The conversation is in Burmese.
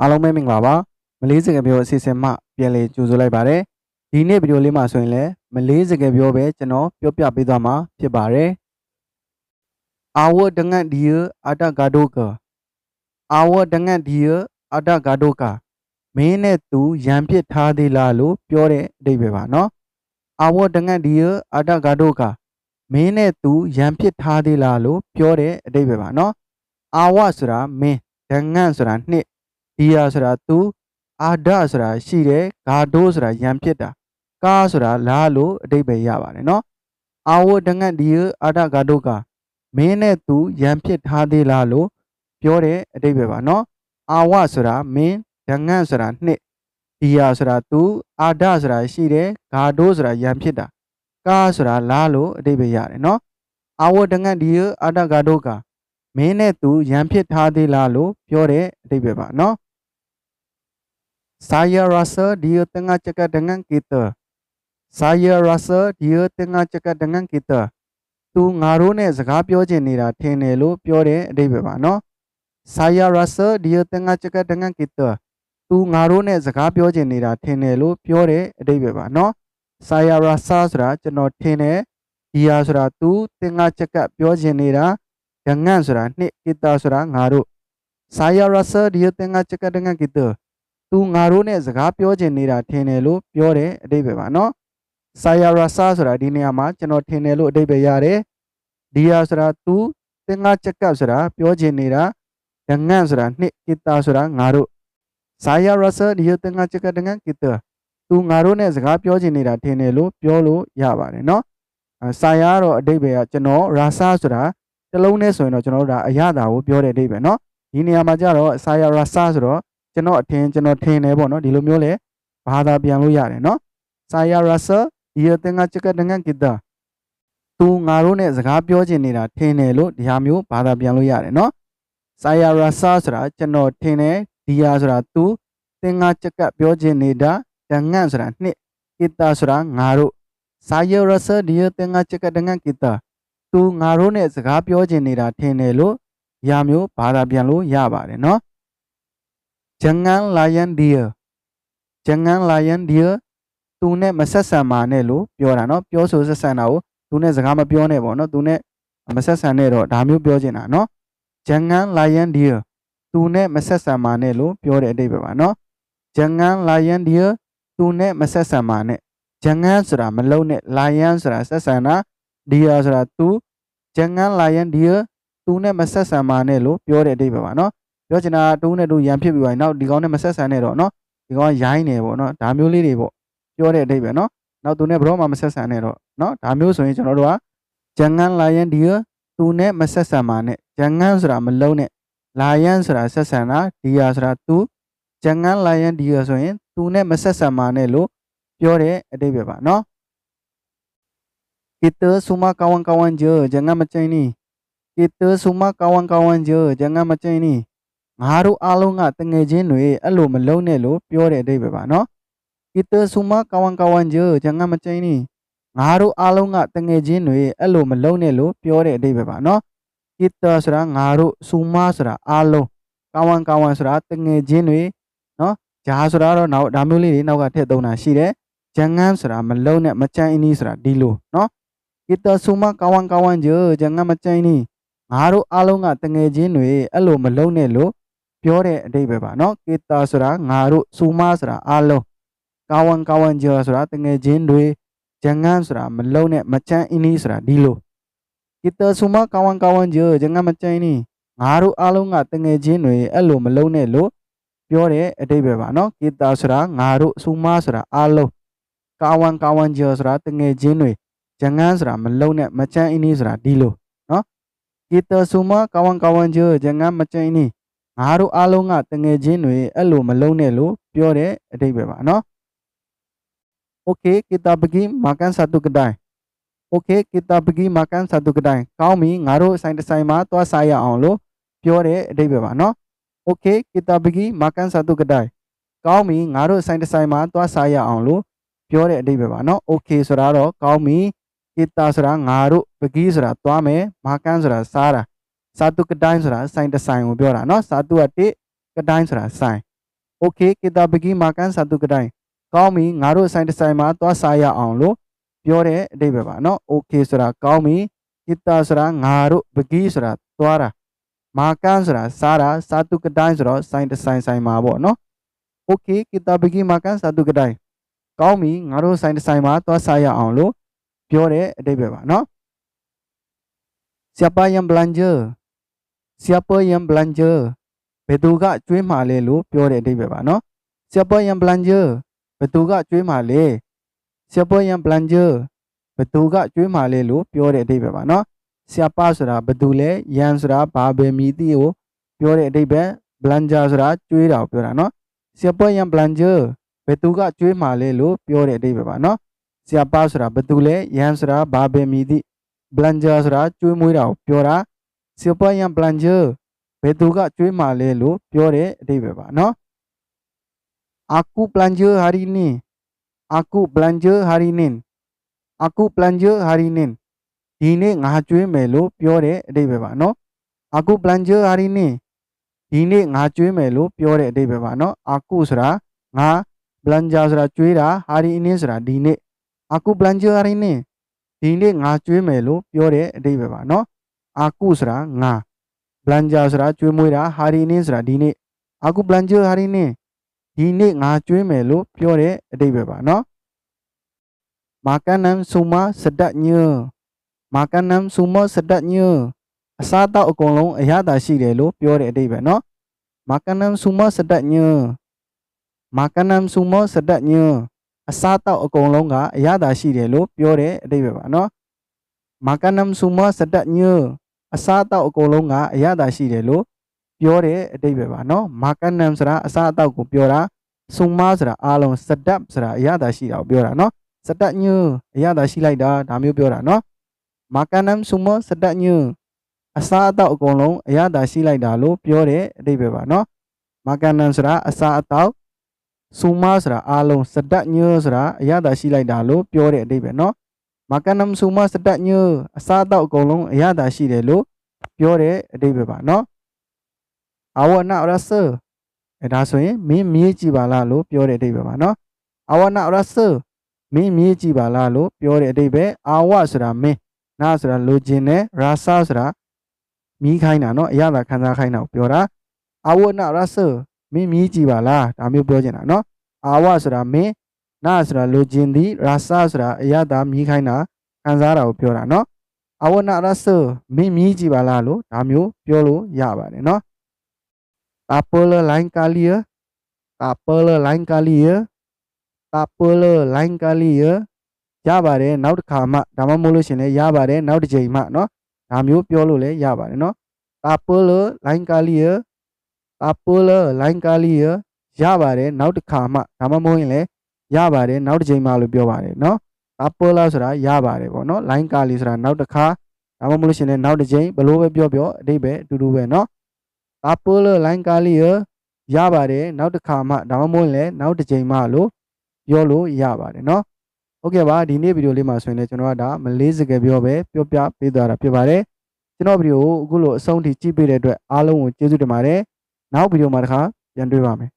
အားလုံးပဲမင်္ဂလာပါမလေးစကားပြောအစီအစဉ်မှပြန်လည်ကြိုဆိုလိုက်ပါတယ်ဒီနေ့ဗီဒီယိုလေးမှာဆိုရင်လည်းမလေးစကားပြောပဲကျွန်တော်ပြောပြပေးသွားမှာဖြစ်ပါတယ်အာဝဒငတ်ဒီယအတဂါဒိုကအာဝဒငတ်ဒီယအတဂါဒိုကမင်းနဲ့သူရံပစ်ထားသေးလားလို့ပြောတဲ့အဓိပ္ပာယ်ပါနော်အာဝဒငတ်ဒီယအတဂါဒိုကမင်းနဲ့သူရံပစ်ထားသေးလားလို့ပြောတဲ့အဓိပ္ပာယ်ပါနော်အာဝဆိုတာမင်းဒငတ်ဆိုတာနှစ် ဒီယာဆိုတာသူအာဒဆိုတာရှိတယ်ဂါဒိုဆိုတာရံပစ်တာကားဆိုတာလားလို့အဓိပ္ပာယ်ရပါတယ်နော်အာဝဒငတ်ဒီယအတဂါဒိုကမင်းနဲ့သူရံပစ်ထားသေးလားလို့ပြောတဲ့အဓိပ္ပာယ်ပါနော်အာဝဆိုတာမင်းဒငတ်ဆိုတာနှစ်ဒီယာဆိုတာသူအာဒဆိုတာရှိတယ်ဂါဒိုဆိုတာရံပစ်တာကားဆိုတာလားလို့အဓိပ္ပာယ်ရတယ်နော်အာဝဒငတ်ဒီယအတဂါဒိုကမင်းနဲ့သူရံပစ်ထားသေးလားလို့ပြောတဲ့အဓိပ္ပာယ်ပါနော် Saya rasa dia tengah cakap dengan kita. Saya rasa dia tengah cakap dengan kita. သူငါတို့နဲ့စကားပြောချင်နေတာထင်တယ်လို့ပြောတဲ့အဓိပ္ပာယ်ပါနော်။ Saya rasa dia tengah cakap dengan kita. သူငါတို့နဲ့စကားပြောချင်နေတာထင်တယ်လို့ပြောတဲ့အဓိပ္ပာယ်ပါနော်။ Saya rasa ဆိုတာကျွန်တော်ထင်တယ်။ dia ဆိုတာသူ tengah cakap ပြောချင်နေတာ dengan ဆိုတာနှစ် kita ဆိုတာငါတို့ Saya rasa dia tengah cakap dengan kita. သူငါတို့နဲ့စကားပြောချင်နေတာထင်တယ်လို့ပြောတဲ့အဓိပ္ပာယ်ပါနော်။ဆာယာရာဆာဆိုတာဒီနေရာမှာကျွန်တော်ထင်တယ်လို့အဓိပ္ပာယ်ရတယ်။ဒီယာဆိုတာသူသင်္ဃချက်ကပ်ဆိုတာပြောချင်နေတာဒငန့်ဆိုတာနှစ်ကိတာဆိုတာငါတို့ဆာယာရာဆာဒီယသင်္ဃချက်ကဒငန့်ကိတာသူငါတို့နဲ့စကားပြောချင်နေတာထင်တယ်လို့ပြောလို့ရပါတယ်နော်။ဆာယာတော့အဓိပ္ပာယ်ကကျွန်တော်ရာဆာဆိုတာတစ်လုံးနဲ့ဆိုရင်တော့ကျွန်တော်တို့ဒါအရသာကိုပြောတဲ့အဓိပ္ပာယ်နော်။ဒီနေရာမှာကျတော့ဆာယာရာဆာဆိုတော့ ကျွန်တော်အထင်ကျွန်တော်ထင်တယ်ပေါ့နော်ဒီလိုမျိုးလေဘာသာပြန်လို့ရတယ်နော်ဆာယာရာဆာဒီရတင်ကချက်ကတငန်ကိတာသူငါတို့နဲ့စကားပြောချင်နေတာထင်တယ်လို့ဒီဟာမျိုးဘာသာပြန်လို့ရတယ်နော်ဆာယာရာဆာဆိုတာကျွန်တော်ထင်တယ်ဒီယာဆိုတာသူတင်ကချက်ကပြောချင်နေတာတငန်ဆိုတာနှစ်ကိတာဆိုတာငါတို့ဆာယာရာဆာဒီရတင်ကချက်ကတငန်ကိတာသူငါတို့နဲ့စကားပြောချင်နေတာထင်တယ်လို့ဒီဟာမျိုးဘာသာပြန်လို့ရပါတယ်နော် Jangan layan dia. Jangan layan dia. သူနဲ့မဆက်ဆံပါနဲ့လို့ပြောတာเนาะပြောဆိုဆက်ဆံတာကိုသူနဲ့စကားမပြောနဲ့ပေါ့เนาะသူနဲ့မဆက်ဆံနဲ့တော့ဒါမျိုးပြောချင်တာเนาะ Jangan layan dia. သူနဲ့မဆက်ဆံပါနဲ့လို့ပြောတဲ့အဓိပ္ပာယ်ပါเนาะ Jangan layan dia. သူနဲ့မဆက်ဆံပါနဲ့ Jangan ဆိုတာမလုံးနဲ့ layan ဆိုတာဆက်ဆံတာ dia ဆိုတာသူ Jangan layan dia. သူနဲ့မဆက်ဆံပါနဲ့လို့ပြောတဲ့အဓိပ္ပာယ်ပါเนาะ ပြောချင်တာတူးနဲ့တူးရန်ဖြစ်ပြီးပါရင်နောက်ဒီကောင်နဲ့မဆက်ဆံနဲ့တော့နော်ဒီကောင်ရိုင်းနေပေါ့နော်ဒါမျိုးလေးတွေပေါ့ပြောတဲ့အတိတ်ပဲနော်နောက်သူနဲ့ဘရောမှမဆက်ဆံနဲ့တော့နော်ဒါမျိုးဆိုရင်ကျွန်တော်တို့ကဂျန်ငန်းလာယန်ဒီယသူနဲ့မဆက်ဆံပါနဲ့ဂျန်ငန်းဆိုတာမလုံးနဲ့လာယန်ဆိုတာဆက်ဆံတာဒီယာဆိုတာသူဂျန်ငန်းလာယန်ဒီယဆိုရင်သူနဲ့မဆက်ဆံပါနဲ့လို့ပြောတဲ့အတိတ်ပဲပါနော်ကိတဆူမကဝန်ကဝန်ဂျေဂျန်ငန်းမချိုင်းနီကိတဆူမကဝန်ကဝန်ဂျေဂျန်ငန်းမချိုင်းနီ တို့အားလုံးကတငယ်ချင်းတွေအဲ့လိုမလုံးနဲ့လို့ပြောတဲ့အဓိပ္ပာယ်ပါနော်ကီတဆူမကဝန်ကဝန်ဂျဂျငါမချိင်းနီငါတို့အားလုံးကတငယ်ချင်းတွေအဲ့လိုမလုံးနဲ့လို့ပြောတဲ့အဓိပ္ပာယ်ပါနော်ကီတဆိုတာငါတို့ဆူမဆိုတာအားလုံးကဝန်ကဝန်ဆိုတာတငယ်ချင်းတွေနော်ဂျာဆိုတာတော့နောက်ဒါမျိုးလေးတွေနောက်ကထည့်သုံးတာရှိတယ်ဂျန်ငန်းဆိုတာမလုံးနဲ့မချိုင်းအင်းနီဆိုတာဒီလိုနော်ကီတဆူမကဝန်ကဝန်ဂျဂျငါမချိင်းနီငါတို့အားလုံးကတငယ်ချင်းတွေအဲ့လိုမလုံးနဲ့လို့ ပြောတဲ့အဓိပ္ပာယ်ပါနော်ကေတာဆိုတာငါတို့စူမဆိုတာအားလုံးကာဝန်ကာဝန်ဂျာဆိုတာတငယ်ချင်းတွေဂျန်ငန်းဆိုတာမလုံးနဲ့မချမ်းအင်းနီးဆိုတာဒီလိုကေတာစူမကာဝန်ကာဝန်ဂျာဂျန်ငန်းမချမ်းအင်းနီးငါတို့အားလုံးကတငယ်ချင်းတွေအဲ့လိုမလုံးနဲ့လို့ပြောတဲ့အဓိပ္ပာယ်ပါနော်ကေတာဆိုတာငါတို့စူမဆိုတာအားလုံးကာဝန်ကာဝန်ဂျာဆိုတာတငယ်ချင်းတွေဂျန်ငန်းဆိုတာမလုံးနဲ့မချမ်းအင်းနီးဆိုတာဒီလိုနော်ကေတာစူမကာဝန်ကာဝန်ဂျာဂျန်ငန်းမချမ်းအင်းနီး ငါတို့အားလုံးကတငယ်ချင်းတွေအဲ့လိုမလုံးနဲ့လို့ပြောတဲ့အဓိပ္ပာယ်ပါနော် Okay kita pergi makan satu kedai Okay kita pergi makan satu kedai ကောင်းပြီငါတို့ဆိုင်တစ်ဆိုင်မှာသွားစားရအောင်လို့ပြောတဲ့အဓိပ္ပာယ်ပါနော် Okay kita pergi makan satu kedai ကောင်းပြီငါတို့ဆိုင်တစ်ဆိုင်မှာသွားစားရအောင်လို့ပြောတဲ့အဓိပ္ပာယ်ပါနော် Okay ဆိုတာတော့ကောင်းပြီ kita ဆိုတာငါတို့ pergi ဆိုတာသွားမယ် makan ဆိုတာစားတာ စာတုကတိုင်းဆိုတာစိုင်တဆိုင်ကိုပြောတာเนาะစာတုကတိကတိုင်းဆိုတာစိုင် okay ကိတာပကီမာကန်စာတုကတိုင်းကောင်းပြီငါတို့ဆိုင်တစ်ဆိုင်မှာသွားစားရအောင်လို့ပြောတဲ့အဓိပ္ပာယ်ပါနော် okay ဆိုတာကောင်းပြီကိတာဆိုတာငါတို့ပကီဆိုတာသွားတာမာကန်ဆိုတာစားတာစာတုကတိုင်းဆိုတော့ဆိုင်တစ်ဆိုင်ဆိုင်မှာပေါ့နော် okay ကိတာပကီမာကန်စာတုကတိုင်းကောင်းပြီငါတို့ဆိုင်တစ်ဆိုင်မှာသွားစားရအောင်လို့ပြောတဲ့အဓိပ္ပာယ်ပါနော် siapa yang belanja Siapa yang belanja ဘယ်သူကကျွေးမှာလဲလို့ပြောတဲ့အဓိပ္ပာယ်ပါနော် siapa yang belanja ဘယ်သူကကျွေးမှာလဲ siapa yang belanja ဘယ်သူကကျွေးမှာလဲလို့ပြောတဲ့အဓိပ္ပာယ်ပါနော် siapa ဆိုတာဘယ်သူလဲ yang ဆိုတာဘာပဲမည်သည့်ကိုပြောတဲ့အဓိပ္ပာယ် belanja ဆိုတာကျွေးတာကိုပြောတာနော် siapa yang belanja ဘယ်သူကကျွေးမှာလဲလို့ပြောတဲ့အဓိပ္ပာယ်ပါနော် siapa ဆိုတာဘယ်သူလဲ yang ဆိုတာဘာပဲမည်သည့် belanja ဆိုတာကျွေးမွေးတာကိုပြောတာ siapa yang belanja ဘယ်သူကကျွေးမှာလဲလို့ပြောတဲ့အဓိပ္ပာယ်ပါနော် aku belanja hari ini aku belanja hari ini aku belanja hari ini ဒီနေ့ငါကျွေးမယ်လို့ပြောတဲ့အဓိပ္ပာယ်ပါနော် aku belanja hari ini ဒီနေ့ငါကျွေးမယ်လို့ ပြောတဲ့အဓိပ္ပာယ်ပါနော် aku ဆိုတာငါ belanja ဆိုတာကျွေးတာ hari ini ဆိုတာဒီနေ့ aku belanja hari ini ဒီနေ့ငါကျွေးမယ်လို့ပြောတဲ့အဓိပ္ပာယ်ပါနော် aku ဆိုတာငါ belanja ဆိုတာကျွေးမွေးတာ hari ini ဆိုတာဒီနေ့ aku belanja hari ini ဒီနေ့ငါကျွေးမယ်လို့ပြောတဲ့အဓိပ္ပာယ်ပါနော် makanan semua sedapnya makanan semua sedapnya အစားအသောက်အကုန်လုံးအရသာရှိတယ်လို့ပြောတဲ့အဓိပ္ပာယ်နော် makanan semua sedapnya makanan semua sedapnya အစားအသောက်အကုန်လုံးကအရသာရှိတယ်လို့ပြောတဲ့အဓိပ္ပာယ်ပါနော် makanan semua sedapnya အစားအသောက်အကုန်လုံးကအရသာရှိတယ်လို့ပြောတဲ့အဓိပ္ပာယ်ပါနော် makanan ဆိုတာအစားအသောက်ကိုပြောတာ summa ဆိုတာအားလုံး sedap ဆိုတာအရသာရှိတာကိုပြောတာနော် sedapnya အရသာရှိလိုက်တာဒါမျိုးပြောတာနော် makanan semua sedapnya အစားအသောက်အကုန်လုံးအရသာရှိလိုက်တာလို့ပြောတဲ့အဓိပ္ပာယ်ပါနော် makanan ဆိုတာအစားအသောက် summa ဆိုတာအားလုံး sedapnya ဆိုတာအရသာရှိလိုက်တာလို့ပြောတဲ့အဓိပ္ပာယ်နော် makanan semua sedapnya အစားအသောက်အကုန်လုံးအရသာရှိတယ်လို့ပြောတဲ့အဓိပ္ပာယ်ပါနော် awak nak rasa အဲဒါဆိုရင်မင်းမြည်ကြည့်ပါလားလို့ပြောတဲ့အဓိပ္ပာယ်ပါနော် awak nak rasa မင်းမြည်ကြည့်ပါလားလို့ပြောတဲ့အဓိပ္ပာယ် awak ဆိုတာမင်းနာဆိုတာလိုချင်တယ် rasa ဆိုတာမြည်ခိုင်းတာနော်အရသာခံစားခိုင်းတာကိုပြောတာ awak nak rasa မင်းမြည်ကြည့်ပါလားဒါမျိုးပြောချင်တာနော် awak ဆိုတာမင်း နာဆိုတာလိုချင်သည်ရာစဆိုတာအရသာမြည်ခိုင်းတာခံစားတာကိုပြောတာနော်အဝနာရစမင်းမြည်ကြည့်ပါလားလို့ဒါမျိုးပြောလို့ရပါတယ်နော်တာပလလိုင်းကာလီယတာပလလိုင်းကာလီယတာပလလိုင်းကာလီယရပါတယ်နောက်တစ်ခါမှဒါမှမဟုတ်လို့ရှင်လည်းရပါတယ်နောက်တစ်ချိန်မှနော်ဒါမျိုးပြောလို့လည်းရပါတယ်နော်တာပလလိုင်းကာလီယတာပလလိုင်းကာလီယရပါတယ်နောက်တစ်ခါမှဒါမှမဟုတ်ရင်လည်း ရပါတယ်နောက်တစ်ချိန်မှလို့ပြောပါတယ်เนาะ Tapela ဆိုတာရပါတယ်ပေါ့เนาะ lain kali ဆိုတာနောက်တစ်ခါဒါမှမဟုတ်လို့ရှင်လည်းနောက်တစ်ချိန်ဘလို့ပဲပြောပြောအတိတ်ပဲအတူတူပဲเนาะ Apple line ကားလေးရရပါတယ်နောက်တစ်ခါမှဒါမှမဟုတ်လည်းနောက်တစ်ချိန်မှလို့ပြောလို့ရပါတယ်เนาะဟုတ်ကဲ့ပါဒီနေ့ဗီဒီယိုလေးမှာဆိုရင်လည်းကျွန်တော်ကဒါမလေးစကားပြောပဲပြောပြပေးသွားတာဖြစ်ပါတယ်ကျွန်တော်ဗီဒီယိုကိုအခုလိုအဆုံးထိကြည့်ပေးတဲ့အတွက်အားလုံးကိုကျေးဇူးတင်ပါတယ်နောက်ဗီဒီယိုမှာတစ်ခါပြန်တွေ့ပါမယ်